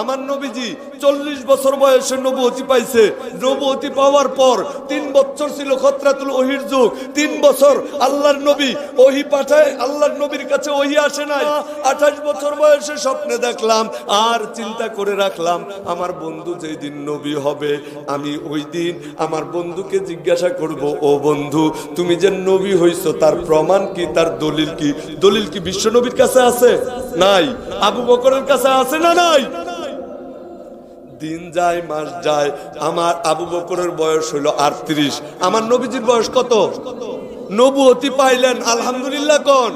আমার নবীজি চল্লিশ বছর বয়সে নবুয়তি পাইছে। নবুয়তি পাওয়ার পর তিন বছর ছিল খতরাতুল ওহির যুগ। তিন বছর আল্লাহর নবী ওহি পাঠায়, আল্লাহর নবীর কাছে ওহি আসে নাই। আঠাশ বছর বয়সে স্বপ্নে দেখলাম, আর চিন্তা করে রাখলাম, আমার বন্ধু যেই দিন নবী হবে, আমি ওই দিন আমার বন্ধুকে জিজ্ঞাসা করব, ও বন্ধু, তুমি যে নবী হইছো, তার প্রমাণ কি, তার দলিল কি? দলিল কি বিশ্ব নবীর কাছে আছে? নাই। আবু বকরের কাছে আছে না নাই? দিন যায় মাস যায়। আমার আবু বকরের বয়স হলো আটত্রিশ। আমার নবীজির বয়স কত? নবুয়তি পাইলেন, আলহামদুলিল্লাহ কোন।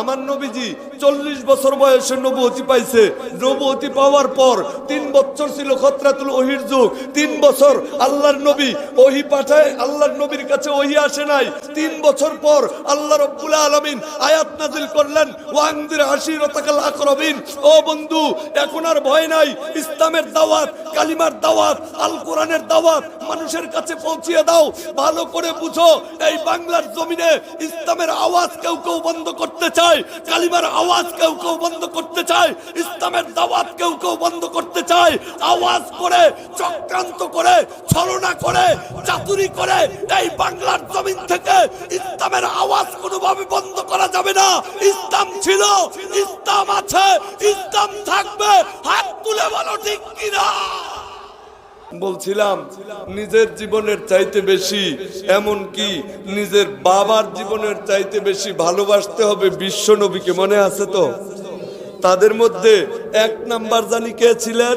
আমার নবীজি চল্লিশ বছর বয়সে নবুয়তি পাইছে। নবুয়তি পাওয়ার পর তিন বছর ছিল খতরাতুল ওহির যুগ। তিন বছর আল্লাহর নবী ওহি পাঠায়, আল্লাহর নবীর কাছে ওহি আসে নাই। তিন বছর পর আল্লাহ রব্বুল আলমিন আয়াত নাজিল করলেন, ওয়াংদির হাসির আকরবিন। ও বন্ধু, এখন আর ভয় নাই। ইসলামের দাওয়াত, কালিমার দাওয়াত, আল কোরআনের দাওয়াত, মানুষের কাছে পৌঁছিয়ে দাও। ভালো করে বুঝো, এই বাংলার জমিনে ইসলামের আওয়াজ কেউ কেউ বন্ধ করতে চায়, কালিমার আওয়াজ কেউ কেউ বন্ধ করতে চায়, ইসলামের দাওয়াত কেউ কেউ বন্ধ করতে চায়। আওয়াজ করে, চক্রান্ত করে, ছলনা করে, চাতুরি করে এই বাংলার জমিন থেকে ইসলামের আওয়াজ কোনোভাবে বন্ধ করা যাবে না। ইসলাম ছিল, ইসলাম আছে, ইসলাম থাকবে। হাত তুলে বলো ঠিক কিনা? বলছিলাম, নিজের জীবনের চাইতে বেশি এমন কি নিজের বাবার জীবনের চাইতে বেশি ভালোবাসতে হবে বিশ্ব নবীকে, মনে আছে তো? তাদের মধ্যে এক নাম্বার জানি কে ছিলেন?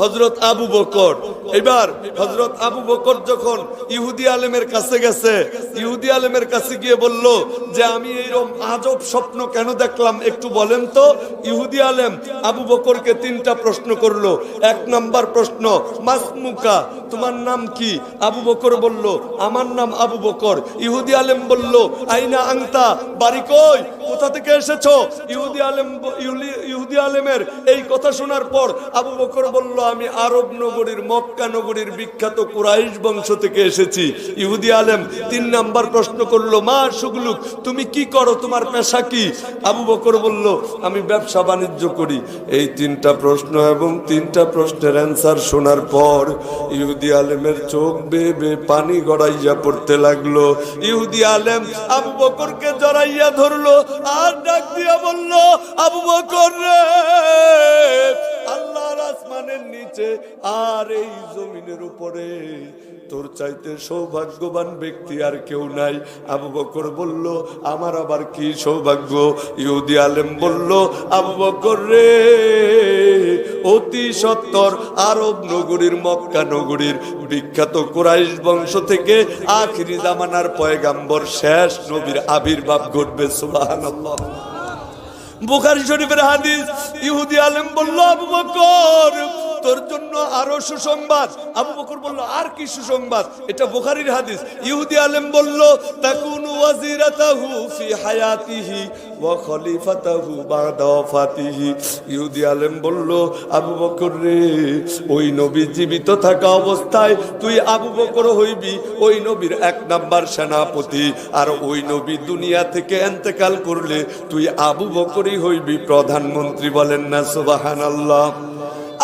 হজরত আবু বকর। এবার হজরত আবু বকর যখন ইহুদি আলেমের কাছে গেছে, ইহুদি আলেমের কাছে গিয়ে বলল যে, আমি এইরকম আজব স্বপ্ন কেন দেখলাম? একটু বলেন তো। ইহুদি আলেম আবু বকরকে তিনটা প্রশ্ন করল। এক নাম্বার প্রশ্ন মাসমুকা তোমার নাম কি? আবু বকর বলল, আমার নাম আবু বকর। ইহুদি আলেম বলল, আইনা আংতা, বাড়ি কই? কোথা থেকে এসেছ? ইহুদি আলেম ইহুদি আলেমের এই কথা শোনার পর আবু বকর বলল আমি আরব নগরীর, মক্কা নগরীর বিখ্যাত কুরাইশ বংশ থেকে এসেছি। ইহুদি আলেম তিন নাম্বার প্রশ্ন করল, মা সুগলুক, তুমি কি করো? তোমার পেশা কি? আবু বকর বলল, আমি ব্যবসা বাণিজ্য করি। এই তিনটা প্রশ্ন এবং তিনটা প্রশ্নের অ্যান্সার শোনার পর ইহুদি আলেমের চোখ বেয়ে বেয়ে পানি গড়াইয়া পড়তে লাগল। ইহুদি আলেম আবু বকরকে জড়াইয়া ধরলো আর ডাক দিয়া বলল, আবু বকর রে আল্লাহর আসমানের নিচে আর এই জমিনের উপরে। তোর চাইতে সৌভাগ্যবান ব্যক্তি আর কেউ নাই। আবু বকর বলল, আমার আবার কি সৌভাগ্য? ইহুদি আলেম বলল, আবু বকর রে, অতি সত্তর আরব নগরীর মক্কা নগরীর বিখ্যাত কুরাইশ বংশ থেকে আখিরি জামানার পয়গাম্বর শেষ নবীর আবির্ভাব ঘটবে, সুবহানাল্লাহ। বুখারী শরীফের হাদিস ইহুদি আলম বলল আবু বকর তোর জন্য আরও সুসংবাদ। আবু বকর বলল, আর কি সুসংবাদ? এটা বুখারীর হাদিস। ইহুদি আলেম বলল, তাকুন ওয়াজিরাতাহু ফি হায়াতিহি ওয়া খলিফাতাহু বাদা ওয়াফাতিহি। ইহুদি আলেম বলল, আবু বকর রে, ওই নবী জীবিত থাকা অবস্থায় তুই আবু বকর হইবি। ওই নবীর এক নাম্বার সেনাপতি। আর ওই নবী দুনিয়া থেকে এন্তেকাল করলে তুই আবু বকরই হইবি। প্রধানমন্ত্রী বলেন না সুবাহান আল্লাহ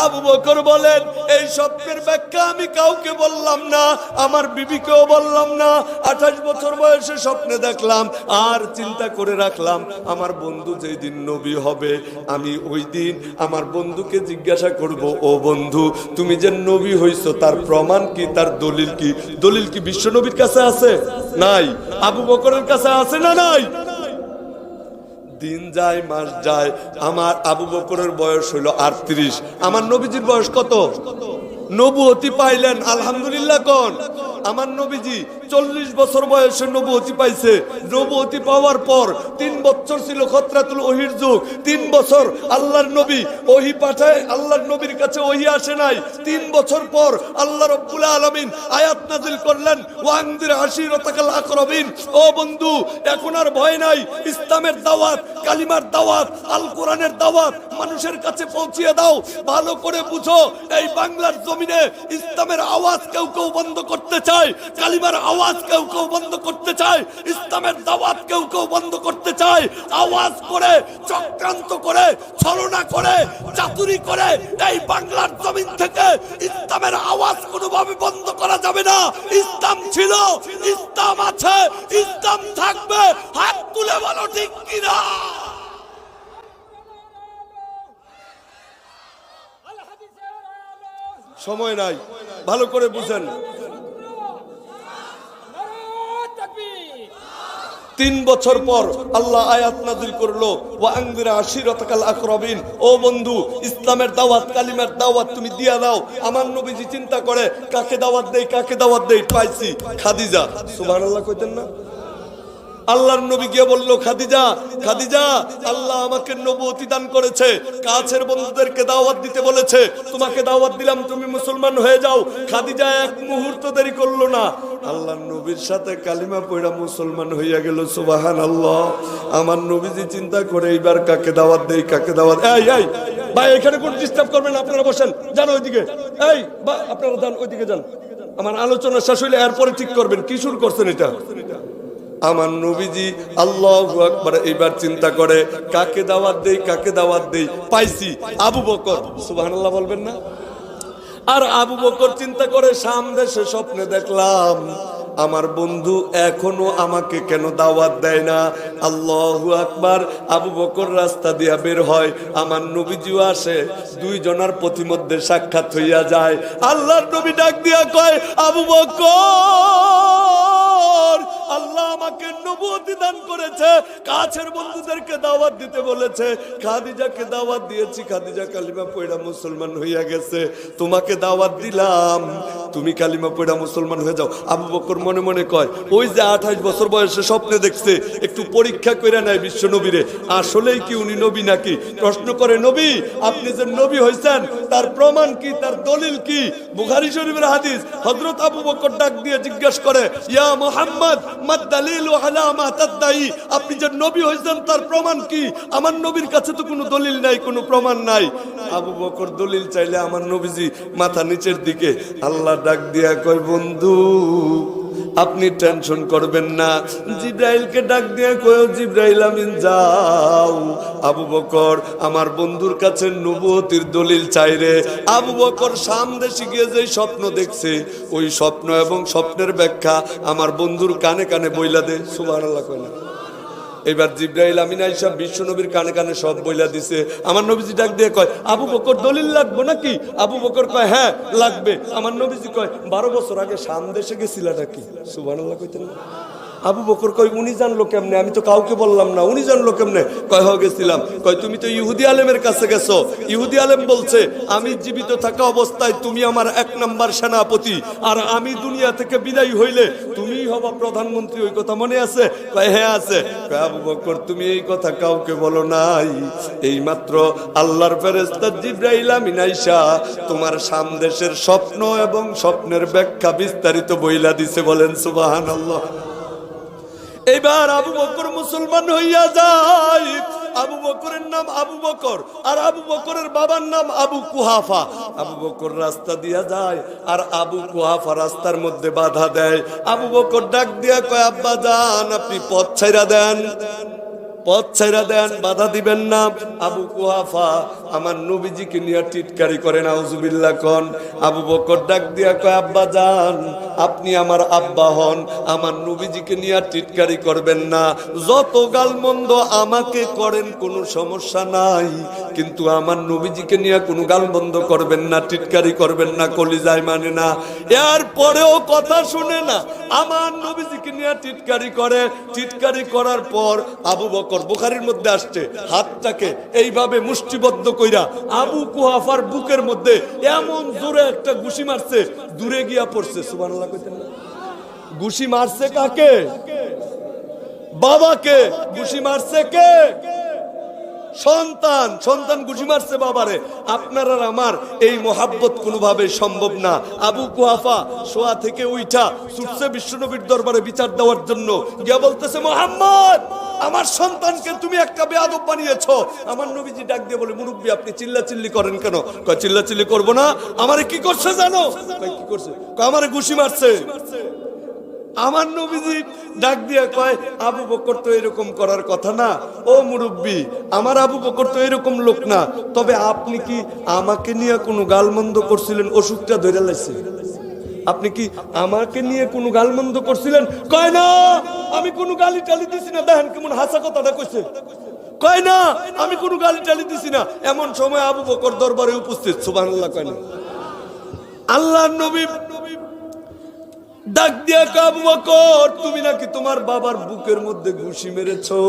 আবু বকর বলেন, এই স্বপ্নের ব্যাখ্যা আমি কাউকে বললাম না, আমার বিবিকেও বললাম না। আঠাশ বছর বয়সে স্বপ্নে দেখলাম, আর চিন্তা করে রাখলাম, আমার বন্ধু যেই দিন নবী হবে, আমি ওই দিন আমার বন্ধুকে জিজ্ঞাসা করব, ও বন্ধু, তুমি যে নবী হইছো, তার প্রমাণ কি, তার দলিল কি? দলিল কি বিশ্ব নবীর কাছে আছে? নাই। আবু বকরের কাছে আছে না নাই? দিন যায়, মাস যায়। আমার আবু বকরের বয়স হইল আটত্রিশ। আমার নবীজির বয়স কত? নবু অতি পাইলেন, আলহামদুলিল্লাহ কন। আমার নবীজি চল্লিশ বছর বয়সে নবুয়তি পাইছে। নবুয়তি পাওয়ার পর তিন বছর ছিল খতরাতুল ওহির যুগ। তিন বছর আল্লাহর নবী ওহি পাঠায়, আল্লাহর নবীর কাছে ওহি আসে নাই। তিন বছর পর আল্লাহ রব্বুল আলমিন আয়াত নাজিল করলেন ওয়াংদির হাসির আকরবিন। ও বন্ধু, এখন আর ভয় নাই। ইসলামের দাওয়াত, কালিমার দাওয়াত আল কোরআনের দাওয়াত মানুষের কাছে পৌঁছিয়ে দাও। ভালো করে বুঝো, এই বাংলার জমিনে ইসলামের আওয়াজ কেউ কেউ বন্ধ করতে চায়, কালিমার আওয়াজ কেউ কেউ বন্ধ করতে চায়, ইসলামের দাওয়াত কেউ কেউ বন্ধ করতে চায়। আওয়াজ করে, চক্রান্ত করে, ছলনা করে, চাতুরি করে, এই বাংলার জমিন থেকে ইসলামের আওয়াজ কোনোভাবে বন্ধ করা যাবে না। ইসলাম ছিল, ইসলাম আছে, ইসলাম থাকবে, হাত তুলে বলো ঠিক কিনা? সময় নাই, ভালো করে বুঝেন। তিন বছর পর আল্লাহ আয়াত নাজিল করল আশিরাতাকাল ও বন্ধু, ইসলামের দাওয়াত, কালিমের দাওয়াত তুমি দিয়া দাও। আমার নবীজি চিন্তা করে, কাকে দাওয়াত দেই, কাকে দাওয়াত দেই? পাইছি খাদিজা। সুবহানাল্লাহ কইতেন না? আল্লাহর নবী গিয়ে বলল, খাদিজা খাদিজা, আল্লাহ আমাকে নবুয়তি দান করেছে। কাছের বন্ধুদেরকে দাওয়াত দিতে বলেছে। তোমাকে দাওয়াত দিলাম, তুমি মুসলমান হয়ে যাও। খাদিজা, এক মুহূর্ত দেরি করল না। আল্লাহর নবীর সাথে কালিমা পড়া মুসলমান হইয়া গেল সুবাহান আল্লাহ আমার নবীজি চিন্তা করে, এইবার কাকে দাওয়াত দেই, কাকে দাওয়াত এই এই, ভাই, এখানে কোন ডিস্টার্ব করবেন আপনারা বসেন। যান ওইদিকে। এই, বা, আপনারা যান, ওইদিকে যান। আমার আলোচনা শেষ হইলে এরপরে ঠিক করবেন। কি শুরু করছেন এটা? আমার নবীজি আল্লাহ আকবার এইবার চিন্তা করে, কাকে দাওয়াত দেই, কাকে দাওয়াত দেই? পাইছি, আবু বকর। সুবাহ বলবেন না? আর আবু বকর চিন্তা করে, সামনে সে স্বপ্নে দেখলাম আমার বন্ধু এখনও আমাকে কেন দাওয়াত দেয় না? আল্লাহু আকবার, আবু বকর রাস্তা দিয়া বের হয়, আমার নবীজিও আসে, দুইজনার প্রতিমধ্যে সাক্ষাৎ হইয়া যায়। আল্লাহর নবী ডাক দিয়া কয়, আবু বকর, আল্লাহ আমাকে নবুয়তি দান করেছে, কাছের বন্ধুদেরকে দাওয়াত দিতে বলেছে। খাদিজাকে দাওয়াত দিয়েছি, খাদিজা কালিমা পয়ড়া মুসলমান হইয়া গেছে। তোমাকে দাওয়াত দিলাম, তুমি কালিমা পয়ড়া মুসলমান হয়ে যাও। আবু বকর মনে মনে কয়, ওই যে আঠাশ বছর বয়সে স্বপ্নে দেখছে, একটু পরীক্ষা করে নেয় বিশ্ব নবীরে। আসলেই কি উনি নবী নাকি? প্রশ্ন করে, নবী, আপনি যে নবী হয়েছেন তার প্রমাণ কি, তার দলিল কি? বুখারী শরীফের হাদিস হযরত আবু বকর ডাক দিয়ে জিজ্ঞাসা করে, ইয়া মুহাম্মদ, মাদ দালিল আলা মা তাদদাই, আপনি যে নবী হয়েছেন তার প্রমাণ কি? আমার নবীর কাছে তো কোনো দলিল নাই, কোনো প্রমাণ নাই। আবু বকর, দলিল চাইলে আমার নবীজি মাথা নিচের দিকে। আল্লাহ ডাক দিয়া কয়, বন্ধু আপনি টেনশন করবেন না। জিব্রাইলকে ডাক দিয়ে কয়েও জিব্রাইল আমিন, যাও। আবু বকর, আমার বন্ধুর কাছে নবুয়তির দলিল চাই রে। আবু বকর সামদেশে গিয়ে যে স্বপ্ন দেখছে, ওই স্বপ্ন এবং স্বপ্নের ব্যাখ্যা আমার বন্ধুর কানে কানে বইলা দে সুবহানাল্লাহ কয় না। এবার জিব্রাইল আমিন আইসা বিশ্ব নবীর কানে কানে সব বইলা দিছে। আমার নবীজি ডাক দিয়ে কয়, আবু বকর দলিল লাগবো নাকি? আবু বকর কয় হ্যাঁ লাগবে। আমার নবীজি কয়, বারো বছর আগে সামদেশে গেছিলা নাকি? সুবহানাল্লাহ কইতেন না। আবু বকর কয়, উনি জানলো কেমনে? আমি তো কাউকে বললাম না। উনি জানলো কেমনে? কয় হ গেছিলাম। কয়, তুমি তো ইহুদি আলেমের কাছে গেছো। ইহুদি আলেম বলছে, আমি জীবিত থাকা অবস্থায় তুমি আমার এক নাম্বার সেনাপতি, আর আমি দুনিয়া থেকে বিদায় হইলে তুমি হবা প্রধানমন্ত্রী। ওই কথা মনে আছে? কয় হ্যাঁ আছে। কয়, আবু বকর, তুমি এই কথা কাউকে বলো নাই। এই মাত্র আল্লাহর ফেরেস্তা জিব্রাইল আমিন আইসা তোমার সামদেশের স্বপ্ন এবং স্বপ্নের ব্যাখ্যা বিস্তারিত বইলা দিছে বলেন, সুবহানাল্লাহ। এবার আবু বকর মুসলমান হইয়া যায়। আবু বকরের নাম আবু বকর, আর আবু বকরের বাবার নাম আবু কুহাফা। আবু বকর রাস্তা দিয়া যায়, আর আবু কুহাফা রাস্তার মধ্যে বাধা দেয়। আবু বকর ডাক দিয়া কয়, আব্বা, যান, আপনি পথ ছাইরা দেন। পথ ছাইরা দেন, বাধা দিবেন না। আবু কুহাফা আমার নবীজিকে নিয়ে টিটকারি করে, নাউজুবিল্লাহ কন। আবু বকর ডাক দিয়া কয়, আব্বা যান, আপনি আমার আব্বা হন, আমার নবীজিকে নিয়ে টিটকারি করবেন না। যত গালমন্দ আমাকে করেন, কোনো সমস্যা নাই। কিন্তু আমার নবীজিকে নিয়ে কোনো গালমন্দ করবেন না, টিটকারি করবেন না, কলিজায় মানে না। এর পরেও কথা শুনে না, আমার নবীজিকে নিয়ে টিটকারি করে। টিটকারি করার পর আবু বকর বুখারির মধ্যে আসছে, হাতটাকে এইভাবে মুষ্টিবদ্ধ কইরা আবু কুহাফার বুকের মধ্যে এমন জোরে একটা ঘুষি মারছে, দূরে গিয়া পড়ছে সুবান ঘুষি মারছে কাকে? বাবাকে। ঘুষি মারছে কে? সন্তান সন্তান গুজি মারছে বাবারে। আপনার আর আমার এই মোহাব্বত কোনোভাবে সম্ভব না। আবু কুহাফা শোয়া থেকে উইঠা ছুটছে বিশ্বনবীর দরবারে বিচার দেওয়ার জন্য। গিয়া বলতেছে, মোহাম্মদ, আমার সন্তানকে তুমি একটা বেয়াদব বানিয়েছো। আমার নবীজি ডাক দিয়ে বলে, মুরব্বী, আপনি চিল্লা চিল্লি করেন কেন? চিল্লা চিল্লি করব না। আমারে কি করছে জানো? কি করছে? আমারে ঘুষি মারছে। আমার নবীজি ডাক দিয়া কয়, আবু বকর তো এরকম করার কথা না। ও মুরব্বী, আমার আবু বকর তো এরকম লোক না। তবে আপনি কি আমাকে নিয়ে কোনো গালমন্দ করছিলেন? অসুখটা ধরে লাইছে। আপনি কি আমাকে নিয়ে কোনো গালমন্দ করছিলেন? কয় না, আমি কোনো গালি টালি দিছি না। দেখেন কেমন হাসা কথাটা কইছে। কয় না, আমি কোনো গালি টালি দিছি না। এমন সময় আবু বকর দরবারে উপস্থিত। সুবহানাল্লাহ কয় না। আল্লাহর নবী ডাক দিয়া কাবু তুমি নাকি তোমার বাবার বুকের মধ্যে ঘুষি মেরেছো।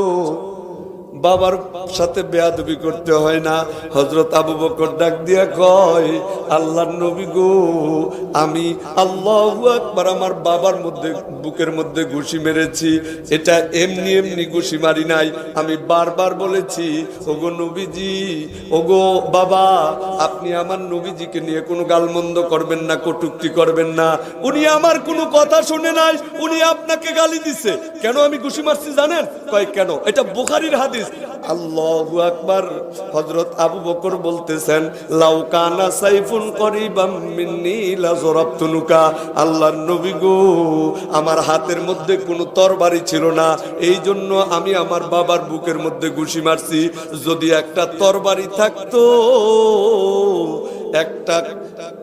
বাবার সাথে বেয়াদবি করতে হয় না। হজরত আবু বকর ডাক দিয়া কয়, আল্লাহর নবী গো, আমি আল্লাহ একবার আমার বাবার মধ্যে, বুকের মধ্যে ঘুষি মেরেছি। এটা এমনি এমনি ঘুষি মারি নাই। আমি বারবার বলেছি, ওগো নবীজি, ওগো বাবা, আপনি আমার নবীজিকে নিয়ে কোনো গালমন্দ করবেন না, কটুক্তি করবেন না। উনি আমার কোনো কথা শুনে নাই, উনি আপনাকে গালি দিছে। কেন আমি ঘুষি মারছি জানেন? কয়, কেন? এটা বুখারির হাদিস। আল্লাহু আকবার। হযরত আবু বকর বলতেছেন, লাউ কানা সাইফুন করিবাম মিন্নি লা জরাবতুনুকা আল্লাহর নবী গো, আমার হাতের মধ্যে কোনো তরবারি ছিল না। এই জন্য আমি আমার বাবার বুকের মধ্যে ঘুষি মারছি। যদি একটা তরবারি থাকতো একটা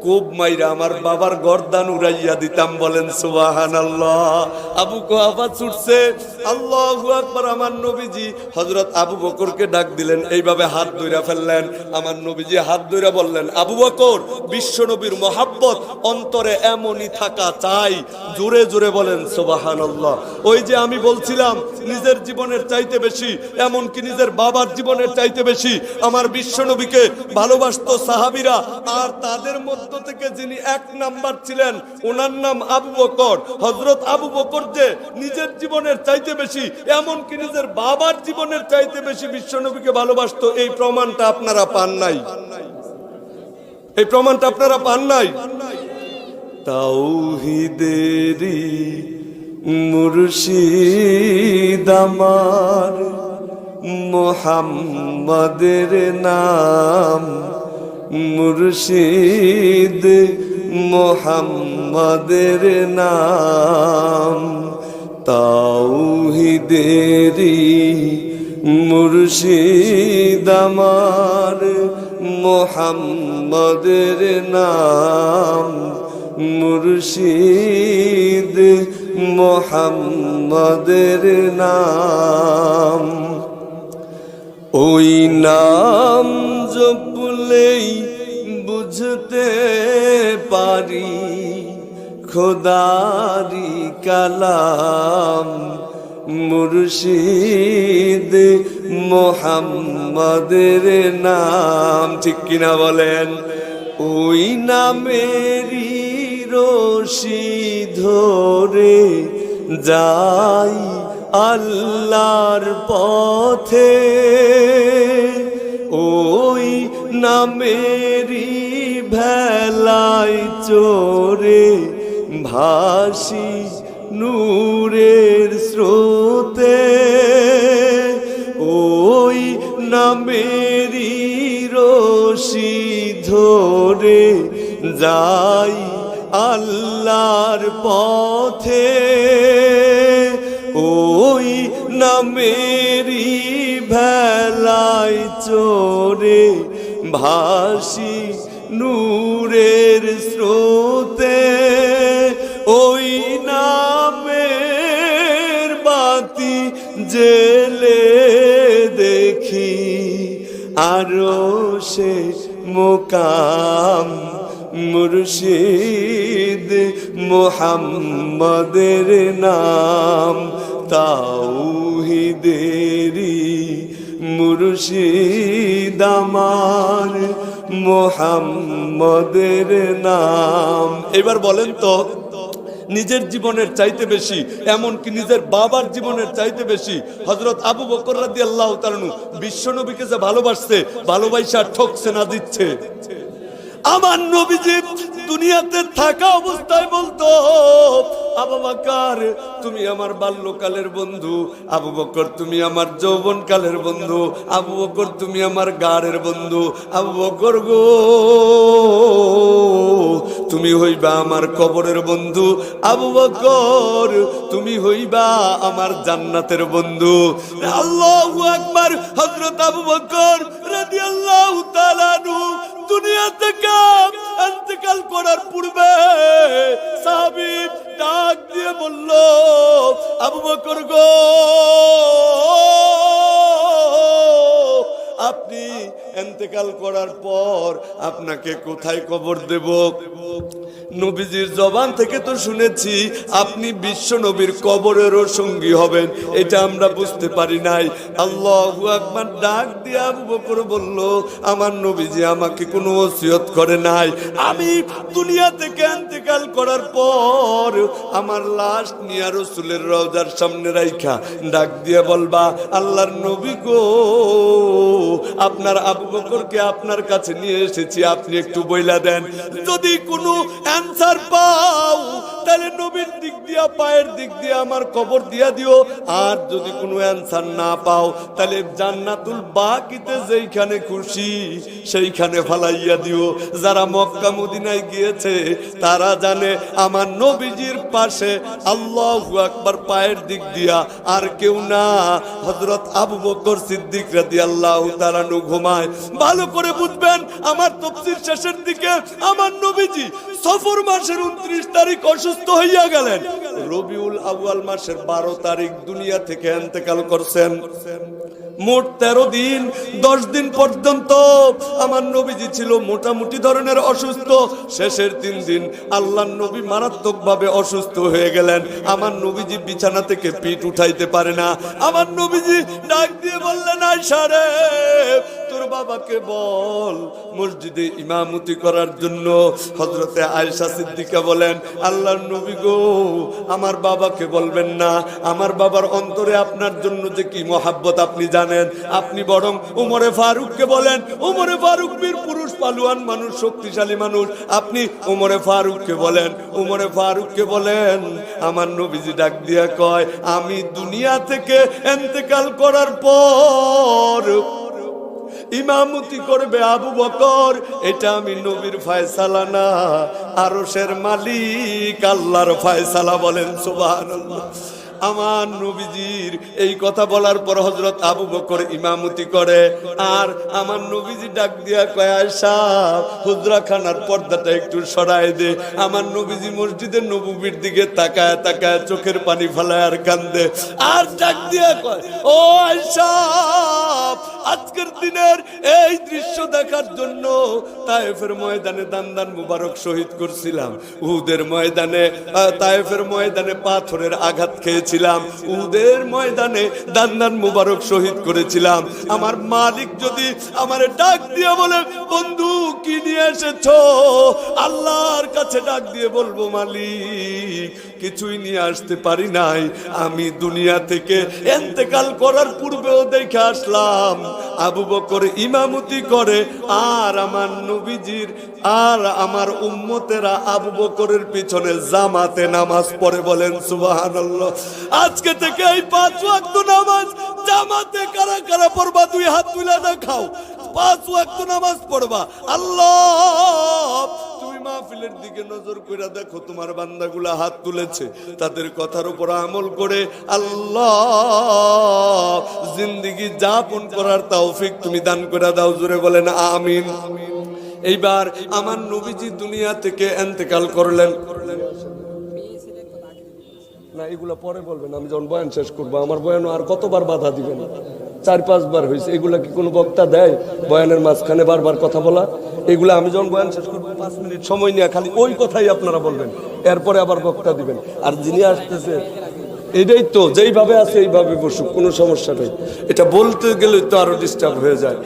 কোপ মাইরা আমার বাবার গর্দান উড়াইয়া দিতাম, বলেন সুবাহান আল্লাহ আবু কোহাফা ছুটছে, আল্লাহু আকবার, আমার নবীজি হজরত আবু বকরকে ডাক দিলেন, এইভাবে হাত ধইরা ফেললেন। আমার নবীজি হাত ধইরা বললেন, আবু বকর, বিশ্ব নবীর মহাব্বত, অন্তরে এমনই থাকা চাই। জোরে জোরে বলেন সুবাহান আল্লাহ ওই যে আমি বলছিলাম, নিজের জীবনের চাইতে বেশি, এমনকি নিজের বাবার জীবনের চাইতে বেশি, আমার বিশ্ব নবীকে ভালোবাসতো সাহাবিরা আর তাদের মধ্য থেকে যিনি এক নাম্বার ছিলেন, ওনার নাম আবু বকর। হজরত আবু বকর যে নিজের জীবনের চাইতে বেশি, এমনকি নিজের বাবার জীবনের চাইতে বেশি বিশ্ব নবীকে ভালোবাসতো, এই প্রমাণটা আপনারা পান নাই। এই প্রমাণটা আপনারা পান নাই। তাওহিদেরি মুর্শিদ আমার, মোহাম্মদের নাম মুর্শিদ মোহাম্মদের নাম। তাওহিদেরি মুর্শিদ আমার মোহাম্মদের নাম। মুর্শিদ মোহাম্মদের নাম। ওই নাম জপলেই বুঝতে পারি খোদারি কালাম মুর্শিদ মোহাম্মদের নাম। ঠিক কিনা বলেন? ওই নামেরই রশি ধরে যাই আল্লাহর পথে। ওই নামেরই ভেলায় চোরে, ভাসি নূরের স্রোতে। ওই নামেরই রশি ধরে যাই আল্লাহর পথে। ওই নামেরই ভেলায় চোরে ভাসি নূরের স্রোতে, ওই নামের বাতি জেলে দেখি, আরও সে মোকাম মুর্শিদ মোহাম্মদের নাম, তাওহিদেরি মুর্শিদ আমার মোহাম্মদের নাম। এবার বলেন তো, নিজের জীবনের চাইতে বেশি, এমনকি নিজের বাবার জীবনের চাইতে বেশি হজরত আবু বকর রাদি আল্লাহ তালনু বিশ্ব নবীকে যে ভালোবাসছে ভালোবাসা ঠকছে না দিচ্ছে। আমার নবীজি দুনিয়াতে থাকা অবস্থায় বলতো, আবু বকর, তুমি আমার বাল্যকালের বন্ধু। আবু বকর, তুমি আমার যৌবনকালের বন্ধু। আবু বকর, তুমি আমার গাড়ের বন্ধু। আবু বকর গো, তুমি হইবা আমার কবরের বন্ধু। আবু বকর, তুমি হইবা আমার জান্নাতের বন্ধু। আল্লাহু আকবার, হযরত আবু বকর রাদিয়াল্লাহু তাআলা আনহু দুনিয়া থেকে ইন্তেকাল করার পূর্বে সাহাবী ডাক দিয়ে বলল আবু বকর গো আপনি এন্তেকাল করার পর আপনাকে কোথায় কবর দেব? নবীজির জবান থেকে তো শুনেছি আপনি বিশ্ব নবীর কবরেরও সঙ্গী হবেন, এটা আমরা বুঝতে পারি নাই। আল্লাহ আকবার ডাক দিয়ে আবু বকর বলল, আমার নবীজি আমাকে কোনো ওসিয়ত করে নাই। আমি দুনিয়া থেকে এন্তেকাল করার পর আমার লাশ নিয়ে রসুলের রওজার সামনে রাইখা। ডাক দিয়ে বলবা, আল্লাহর নবী গো, আপনার আবু বকরকে আপনার কাছে নিয়ে এসেছি, আপনি একটু বইলা দেন। যদি কোনো অ্যান্সার পাও, তাহলে নবীর দিক দিয়া, পায়ের দিক দিয়ে আমার কবর দিয়া দিও। আর যদি কোনো অ্যান্সার না পাও, তাহলে জান্নাতুল বাকিতে যেইখানে খুশি, সেইখানে ফালাইয়া দিও। যারা মক্কা মদিনায় গিয়েছে, তারা জানে আমার নবীজির পাশে আল্লাহ আকবার পায়ের দিক দিয়া আর কেউ না। হজরত আবু বকর সিদ্দিক রাদি আল্লাহ তালানু ঘুমায় ভালো করে বুঝবেন, আমার তফসির শেষের দিকে আমার নবীজি সফর মাসের উনত্রিশ তারিখ অসুস্থ হইয়া গেলেন। রবিউল আউয়াল মাসের বারো তারিখ দুনিয়া থেকে এন্তেকাল করছেন। মোট তেরো দিন, দশ দিন পর্যন্ত আমার নবীজি ছিল মোটামুটি ধরনের অসুস্থ। শেষের তিন দিন আল্লাহ নবী মারাত্মক ভাবে অসুস্থ হয়ে গেলেন। আমার নবীজি বিছানা থেকে পিঠ উঠাইতে পারে না। আমার নবীজি ডাক দিয়ে বললেন আয়সারে তোর বাবাকে বল, মসজিদে ইমামতি করার জন্য হজরতে আয়সা সিদ্দিকা বলেন, আল্লাহর নবী গো, আমার বাবাকে বলবেন না। আমার বাবার অন্তরে আপনার জন্য যে কি মহাব্বত আপনি জানেন? আপনি বরং উমরে ফারুককে বলেন, উমরে ফারুক বীর পুরুষ, পালুয়ান মানুষ, শক্তিশালী মানুষ। আপনি উমরে ফারুককে বলেন, উমরে ফারুককে বলেন, আমার নবীজি ডাক দিয়া কয়, আমি দুনিয়া থেকে এন্তেকাল করার পর ইমামতি করবে আবু বকর, এটা আমি নবীর ফায়সালা না, আরশের মালিক আল্লাহর ফায়সালা বলেন, সুবহানাল্লাহ। আমার নবীজির এই কথা বলার পর হজরত আবু বকর ইমামতি করে। আর আমার নবীজি ডাক দিয়া কয়াশা হুজরা খানার পর্দাটা একটু সরাই দে। আমার নবীজি মসজিদের নবীর দিকে তাকায় তাকায় চোখের পানি ফেলায় আর কান্দে। আর ডাক দিয়া কয়, ও আয়সা আজকের দিনের এই দৃশ্য দেখার জন্য তায়েফের ময়দানে দান দান মুবারক শহীদ করছিলাম। উহুদের ময়দানে তায়েফের ময়দানে পাথরের আঘাত খেয়েছিলাম উহুদের ময়দানে দান দান মুবারক শহীদ করেছিলাম। আমার মালিক যদি আমার ডাক দিয়ে বলে, বন্ধু, কি নিয়ে এসেছ? আল্লাহর কাছে ডাক দিয়ে বলব, মালিক, কিছুই নিয়ে আসতে পারি নাই। আমি দুনিয়া থেকে এন্তেকাল করার পূর্বেও দেখে আসলাম। আবু বকর ইমামতি করে, আর আমার নবীজির, আর আমার উম্মতেরা আবু বকরের পিছনে জামাতে নামাজ পড়ে বলেন, সুবহানাল্লাহ। আজকে থেকে এই পাঁচ ওয়াক্ত নামাজ জামাতে কারা কারা পড়বা, দুই হাত তুলে দেখাও। পাঁচ ওয়াক্ত নামাজ পড়বা। আল্লাহ মাহফিলের দিকে নজর করে দেখো, তোমার বান্দাগুলা হাত তুলেছে, তাদের কথার উপর আমল করে আল্লাহ, জিন্দিগি যাপন করার তৌফিক তুমি দান করে দাও, জোরে বলেন আমিন। এইবার আমার নবীজি দুনিয়া থেকে এন্তেকাল করলেন। না, এগুলা পরে বলবেন, আমি যখন বয়ান শেষ করব, আমার বয়ানও আর কতবার বাধা দিবেন চার, পাঁচবার হয়েছে, এগুলা কি কোনো বক্তা দেয়? বয়ানের মাঝখানে বারবার কথা বলা, এগুলা আমি যখন বয়ান শেষ করব, পাঁচ মিনিট সময় নিয়ে খালি ওই কথাই আপনারা বলবেন, এরপরে আবার বক্তা দিবেন। আর যিনি আসতেছে, এটাই তো, যেইভাবে আছে এইভাবে বসুক, কোনো সমস্যা নেই। এটা বলতে গেলে তো আরও ডিস্টার্ব হয়ে যায়।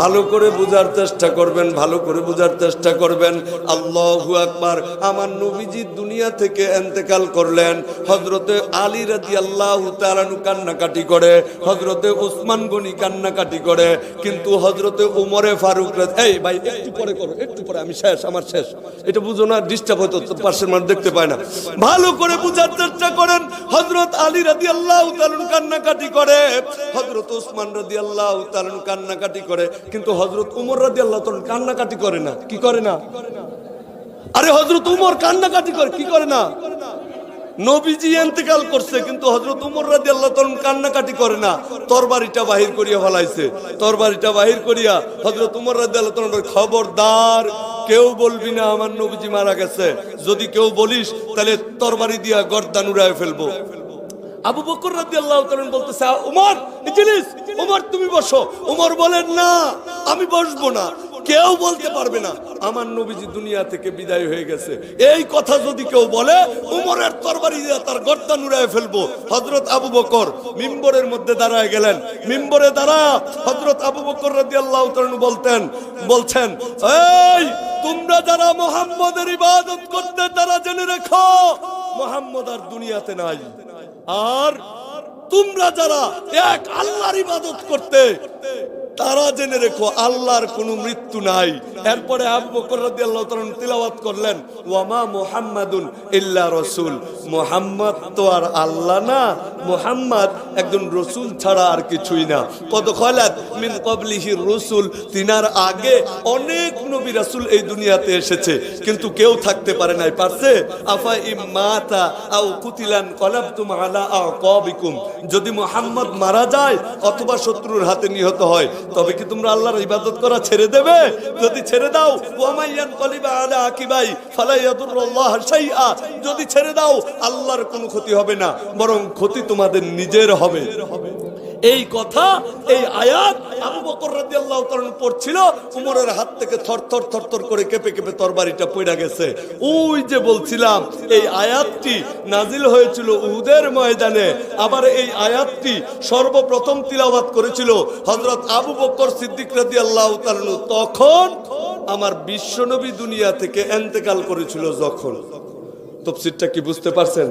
ভালো করে বোঝার চেষ্টা করবেন, ভালো করে বোঝার চেষ্টা করবেন। আল্লাহু আকবার। আমার নবীজি দুনিয়া থেকে এন্তেকাল করলেন। হজরতে আলী রাজি আল্লাহ তালানু কান্নাকাটি করে হজরতে উসমান গনি কান্নাকাটি করে, কিন্তু হজরতে উমরে ফারুক এই ভাই, একটু পরে করো, একটু পরে, আমি শেষ, আমার শেষ। এটা বুঝো না ডিস্টার্ব হয়তো পাশের মানুষ দেখতে পায় না। ভালো করে বোঝার চেষ্টা করেন হজরত আলী রাজি আল্লাহ তালুন কান্নাকাটি করে হজরত উসমান রাজি আল্লাহ তালুন কান্নাকাটি করে কিন্তু হজরত উমর রাজি আল্লাহ কান্নাকাটি করে না। কি করে না? আরে হজরত উমর কান্নাকাটি করে, কি করে না? নবীজি করছে, কিন্তু হজরত উমর রাজি আল্লাহ কান্নাকাটি করে না। তরবারিটা বাহির করিয়া ফেলাইছে। তরবারিটা বাহির করিয়া হজরত উমর রাজি আল্লাহ খবরদার, কেউ বলবি না আমার নবীজি মারা গেছে। যদি কেউ বলিস, তাহলে তরবারি দিয়া গর্দান উড়ায় ফেলব। আবু বকর রাদি আল্লাহ বলতেছে "আ, উমর ইজলিস উমর তুমি বসো। উমর বলেন না আমি বসবো না। কেউ বলতে পারবে না। আমার নবীজি দুনিয়া থেকে বিদায় হয়ে গেছে। এই কথা যদি কেউ বলে উমরের তরবারি তার গর্দান উড়ায় ফেলব। হজরত আবু বকর মিম্বরের মধ্যে দাঁড়ায় গেলেন। মিম্বরে দাঁড়া হজরত আবু বকর রাদি আল্লাহ বলতেন বলছেন এই তোমরা যারা মোহাম্মদের ইবাদত করতে তারা জেনে রেখো মোহাম্মদ আর দুনিয়াতে নাই। আর তোমরা যারা এক আল্লাহর ইবাদত করতে তারা জেনে রেখো, আল্লাহর কোনো মৃত্যু নাই। এরপরে করলেন, ওয়ামা ইল্লা তো আর আল্লাহ না একজন রসুল ছাড়া আর কিছুই না। কত মিন রসুল, তিনার আগে অনেক নবী রাসূল এই দুনিয়াতে এসেছে, কিন্তু কেউ থাকতে পারে নাই। পারছে? আফা ইমাতা আও কুতিলান কলাবতুম আলা আকাবিকুম। যদি মুহাম্মদ মারা যায়, অথবা শত্রুর হাতে নিহত হয় তবে কি তোমরা আল্লাহর ইবাদত করা ছেড়ে দেবে? যদি ছেড়ে দাও আলা যদি ছেড়ে দাও, আল্লাহর কোনো ক্ষতি হবে না, বরং ক্ষতি তোমাদের নিজের হবে। এই কথা, এই আয়াত আবু বকর রাদিয়াল্লাহু তাআলা পড়ছিল, উমরের হাত থেকে থরথর থরথর করে কেঁপে কেঁপে তরবারিটা পড়ে গেছে। ওই যে বলছিলাম, এই আয়াতটি নাজিল হয়েছিল উহুদের ময়দানে, আবার এই আয়াতটি সর্বপ্রথম তিলাওয়াত করেছিল হযরত আবু বকর সিদ্দিক রাদিয়াল্লাহু তাআলা তখন আমার বিশ্বনবী দুনিয়া থেকে এন্তেকাল করেছিল যখন। তফসিরটা কি বুঝতে পারছেন?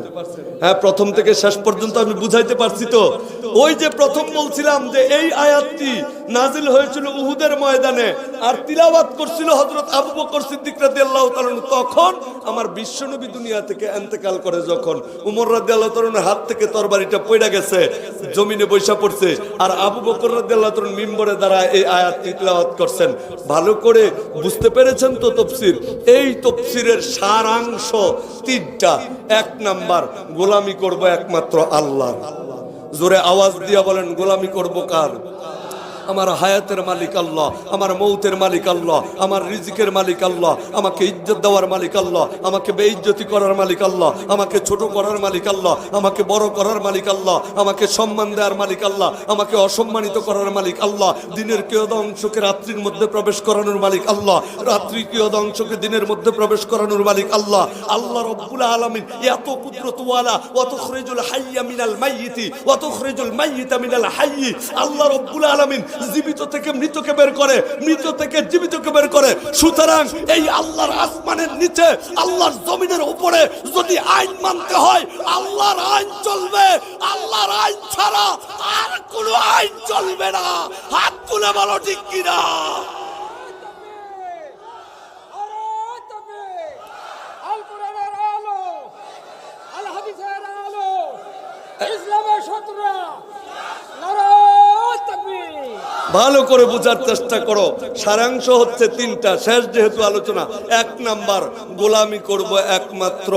হ্যাঁ প্রথম থেকে শেষ পর্যন্ত আমি বুঝাইতে পারছি তো। ওই যে প্রথম বলছিলাম যে এই আয়াতটি নাজিল হয়েছিল উহুদের ময়দানে, আর তিলাওয়াত করছিল হযরত আবু বকর সিদ্দিক রাদিয়াল্লাহু তাআলা তখন আমার বিশ্বনবী দুনিয়া থেকে ইন্তেকাল করে যখন উমর রাদিয়াল্লাহু তাআলার হাত থেকে তরবারিটা পড়ে গেছে, জমিনে বৈশা পড়ছে, আর আবু বকর রাদিয়াল্লাহু তাআলা মিম্বরে দ্বারা এই আয়াতটি তিলাওয়াত করছেন। ভালো করে বুঝতে পেরেছেন তো তফসির? এই তফসিরের সারাংশ তিনটা এক নাম্বার গোলামি করব একমাত্র আল্লাহ। জোরে আওয়াজ দিয়া বলেন গোলামি করব কার? আমার হায়াতের মালিক আল্লাহ আমার মৌতের মালিক আল্লাহ আমার রিজিকের মালিক আল্লাহ আমাকে ইজ্জত দেওয়ার মালিক আল্লাহ আমাকে বেইজ্জতি করার মালিক আল্লাহ আমাকে ছোট করার মালিক আল্লাহ আমাকে বড় করার মালিক আল্লাহ আমাকে সম্মান দেওয়ার মালিক আল্লাহ আমাকে অসম্মানিত করার মালিক আল্লাহ দিনের কেয়দা অংশকে রাত্রির মধ্যে প্রবেশ করানোর মালিক আল্লাহ রাত্রি কেয়দা অংশকে দিনের মধ্যে প্রবেশ করানোর মালিক আল্লাহ আল্লাহ রব্বুল আলামিন এত কুদরতওয়ালা অত খরিজুল হাইয়া মিনাল মাইয়িতি অত খরিজুল মাইয়িতা মিনাল হাইয়ি আল্লাহ রব্বুল আলামিন জীবিত থেকে মৃতকে বের করে, মৃত থেকে জীবিতকে বের করে। সুতরাং এই আল্লাহর আসমানের নিচে, আল্লাহর জমিনের উপরে যদি আইন মানতে হয়, আল্লাহর আইন চলবে। আল্লাহর আইন ছাড়া আর কোনো আইন চলবে না। হাত তুলে বলো, ঠিক কিনা আরে তবে আল কোরআনের আলো আল হাদিসের আলো ইসলামের শত্রুরা নারায় তাকবীর ভালো করে বোঝার চেষ্টা করো। সারাংশ হচ্ছে তিনটা, শেষ যেহেতু আলোচনা। এক নাম্বার, গোলামি করব একমাত্র।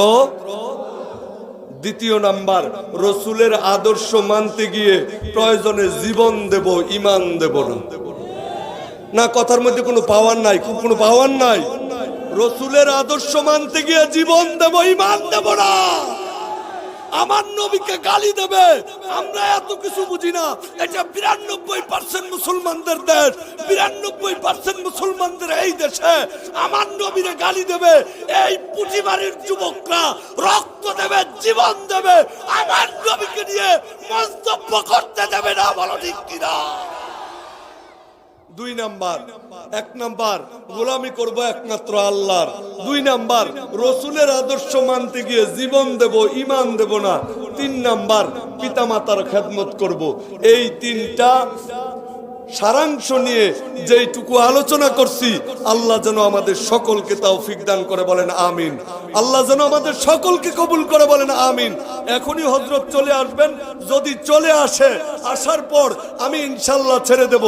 দ্বিতীয় নাম্বার, রসুলের আদর্শ মানতে গিয়ে প্রয়োজনে জীবন দেব, ইমান দেব না। না, কথার মধ্যে কোনো পাওয়ার নাই কোনো পাওয়ার নাই। রসুলের আদর্শ মানতে গিয়ে জীবন দেব, ইমান দেব না। আমার নবীকে গালি দেবে। আমরা এত কিছু বুঝি না। এটা বিরানব্বই পার্সেন্ট মুসলমানদের দেশ। বিরানব্বই পার্সেন্ট মুসলমানদের এই দেশে আমার নবীরে গালি দেবে। এই পুঁজিবাড়ির যুবকরা রক্ত দেবে, জীবন দেবে। আমার নবীকে নিয়ে মন্তব্য করতে দেবে না, বলো ঠিক কিনা? দুই নাম্বার, এক নাম্বার, গোলামি করব একমাত্র আল্লাহর। দুই নাম্বার, রসুলের আদর্শ মানতে গিয়ে জীবন দেব ইমান দেব না। তিন নাম্বার, পিতামাতার খেদমত করব। এই তিনটা সারাংশ নিয়ে যেইটুকু আলোচনা করছি, আল্লাহ যেন আমাদের সকলকে তাও দান করে বলেন, আমিন। আল্লাহ যেন আমাদের সকলকে কবুল করে বলেন, আমিন। এখনই হজরত চলে আসবেন, যদি চলে আসে, আসার পর আমি ইনশাল্লাহ ছেড়ে দেব।